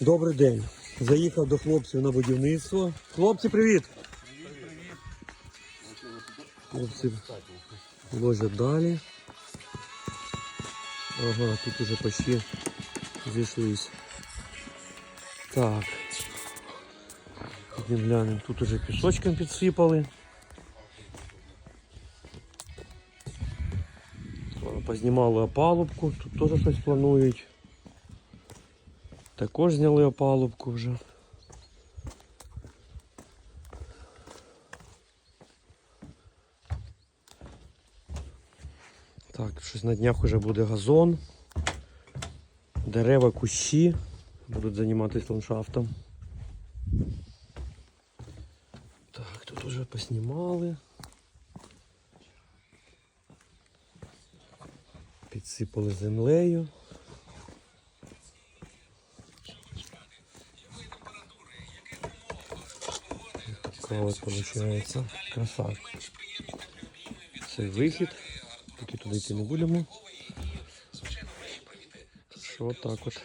Добрий день. Заїхав до хлопців на будівництво. Хлопці, привіт! Хлопці ложать далі. Ага, тут уже почти зійшлись. Так. Глянемо. Тут уже пісочком підсипали. Познімали опалубку, тут теж щось планують. Також зняли опалубку вже. Так, щось на днях вже буде газон. Дерева, кущі будуть займатися ландшафтом. Так, тут вже поснімали. Підсипали землею. От виходить краса. Це вихід. Поки туди йти не будемо. Що так от.